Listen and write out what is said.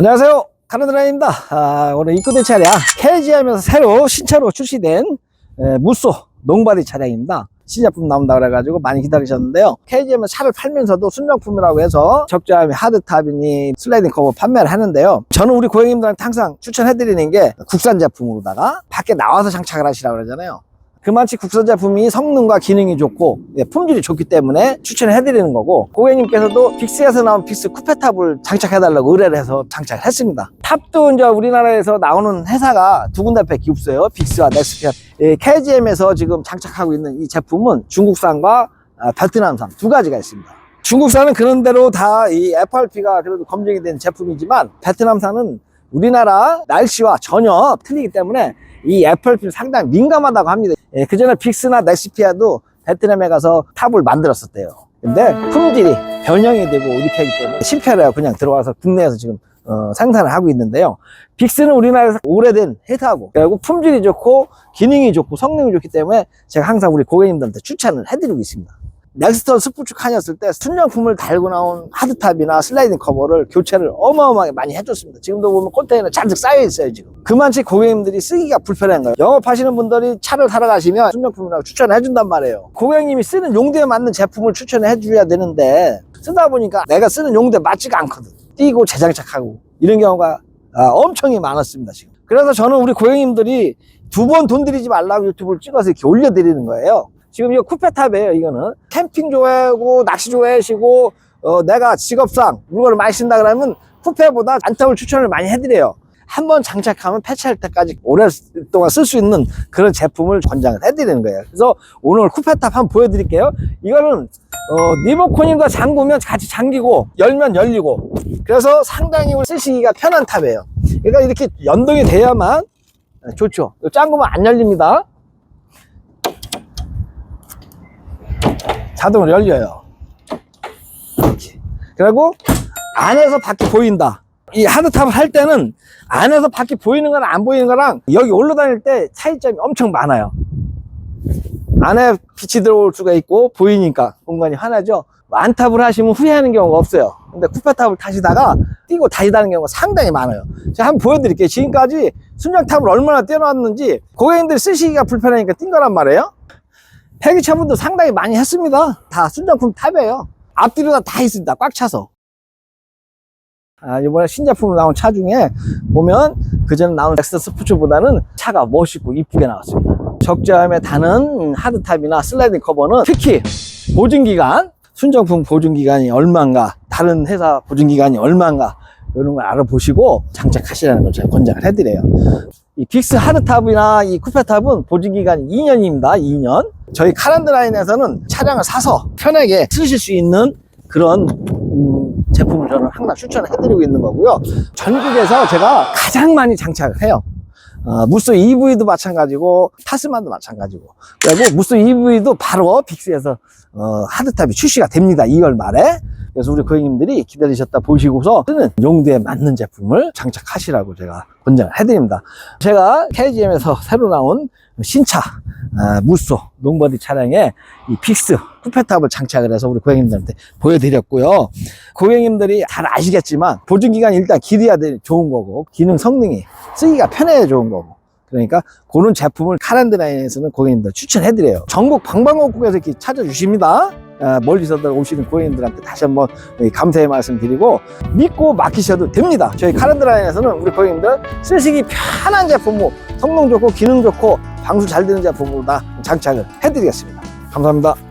안녕하세요. 카나드라입니다. 아, 오늘 입고된 차량 KGM에서 새로 신차로 출시된 에, 무쏘 농바디 차량입니다. 신제품 나온다 그래가지고 많이 기다리셨는데요. KGM은 차를 팔면서도 순정품이라고 해서 적자함이 하드탑이니 슬라이딩 커버 판매를 하는데요. 저는 우리 고객님들한테 항상 추천해드리는 게 국산 제품으로다가 밖에 나와서 장착을 하시라고 그러잖아요. 그만치 국산 제품이 성능과 기능이 좋고 예, 품질이 좋기 때문에 추천을 해드리는 거고 고객님께서도 빅스에서 나온 빅스 쿠페탑을 장착해달라고 의뢰를 해서 장착을 했습니다. 탑도 이제 우리나라에서 나오는 회사가 두 군데밖에 없어요. 빅스와 넥스피아. KGM에서 지금 장착하고 있는 이 제품은 중국산과 아, 베트남산 두 가지가 있습니다. 중국산은 그런 대로 다 이 FRP가 그래도 검증이 된 제품이지만 베트남산은 우리나라 날씨와 전혀 틀리기 때문에 이 FRP는 상당히 민감하다고 합니다. 예, 그 전에 빅스나 넥스피아도 베트남에 가서 탑을 만들었었대요. 근데 품질이 변형이 되고 이렇게 하기 때문에 실패를 그냥 들어와서 국내에서 지금 어, 생산을 하고 있는데요. 빅스는 우리나라에서 오래된 회사고 그리고 품질이 좋고 기능이 좋고 성능이 좋기 때문에 제가 항상 우리 고객님들한테 추천을 해드리고 있습니다. 넥스턴 스포츠 칸이었을 때 순정품을 달고 나온 하드탑이나 슬라이딩 커버를 교체를 어마어마하게 많이 해줬습니다. 지금도 보면 컨테이너 잔뜩 쌓여 있어요, 지금. 그만치 고객님들이 쓰기가 불편한 거예요. 영업하시는 분들이 차를 타러 가시면 순정품이라고 추천을 해준단 말이에요. 고객님이 쓰는 용도에 맞는 제품을 추천을 해줘야 되는데 쓰다 보니까 내가 쓰는 용도에 맞지가 않거든. 띄고 재장착하고 이런 경우가 아, 엄청 많았습니다, 지금. 그래서 저는 우리 고객님들이 두 번 돈 들이지 말라고 유튜브를 찍어서 이렇게 올려드리는 거예요. 지금 이거 쿠페탑이에요, 이거는. 캠핑 좋아하고, 낚시 좋아하시고, 어, 내가 직업상 물건을 많이 쓴다 그러면 쿠페보다 안탑을 추천을 많이 해드려요. 한번 장착하면 폐차할 때까지 오랫동안 쓸 수 있는 그런 제품을 권장을 해드리는 거예요. 그래서 오늘 쿠페탑 한번 보여드릴게요. 이거는, 어, 리모컨인과 잠그면 같이 잠기고, 열면 열리고, 그래서 상당히 쓰시기가 편한 탑이에요. 그러니까 이렇게 연동이 돼야만 좋죠. 짱구면 안 열립니다. 자동으로 열려요. 이렇게. 그리고 안에서 밖이 보인다. 이 하드탑을 할 때는 안에서 밖이 보이는 거랑 안 보이는 거랑 여기 올라다닐 때 차이점이 엄청 많아요. 안에 빛이 들어올 수가 있고 보이니까 공간이 환하죠. 안탑을 하시면 후회하는 경우가 없어요. 근데 쿠페탑을 타시다가 뛰고 다니다는 경우가 상당히 많아요. 제가 한번 보여드릴게요. 지금까지 순정탑을 얼마나 떼어놨는지 고객님들이 쓰시기가 불편하니까 뛴 거란 말이에요. 폐기차분도 상당히 많이 했습니다. 다 순정품 탑이에요. 앞뒤로 다, 다 있습니다. 꽉 차서. 아, 이번에 신제품으로 나온 차 중에 보면 그전에 나온 엑스 스포츠보다는 차가 멋있고 이쁘게 나왔습니다. 적재함에 다는 하드탑이나 슬라이딩 커버는 특히 보증기간, 순정품 보증기간이 얼마인가, 다른 회사 보증기간이 얼마인가, 이런 걸 알아보시고 장착하시라는 걸 제가 권장을 해드려요. 이 빅스 하드탑이나 이 쿠페탑은 보증기간이 2년입니다. 2년. 저희 카란드 라인에서는 차량을 사서 편하게 쓰실 수 있는 그런 음, 제품을 저는 항상 추천을 해드리고 있는 거고요. 전국에서 제가 가장 많이 장착을 해요. 어, 무쏘 EV도 마찬가지고 타스만도 마찬가지고 그리고 무쏘 EV도 바로 빅스에서 어, 하드탑이 출시가 됩니다. 2월 말에 그래서 우리 고객님들이 기다리셨다 보시고서 쓰는 용도에 맞는 제품을 장착하시라고 제가 권장을 해드립니다. 제가 KGM에서 새로 나온 신차 아, 무쏘 농버디 차량에 이 픽스 쿠페탑을 장착을 해서 우리 고객님들한테 보여드렸고요. 고객님들이 잘 아시겠지만 보증기간이 일단 길어야 돼 좋은 거고 기능 성능이 쓰기가 편해야 좋은 거고 그러니까 그런 제품을 카란드라인에서는 고객님들 추천해드려요. 전국 방방곡곡에서 이렇게 찾아주십니다. 아, 멀리서들 오시는 고객님들한테 다시 한번 감사의 말씀 드리고 믿고 맡기셔도 됩니다. 저희 카란드라인에서는 우리 고객님들 쓰시기 편한 제품으로 성능 좋고 기능 좋고 방수 잘 되는 제품으로 다 장착을 해드리겠습니다. 감사합니다.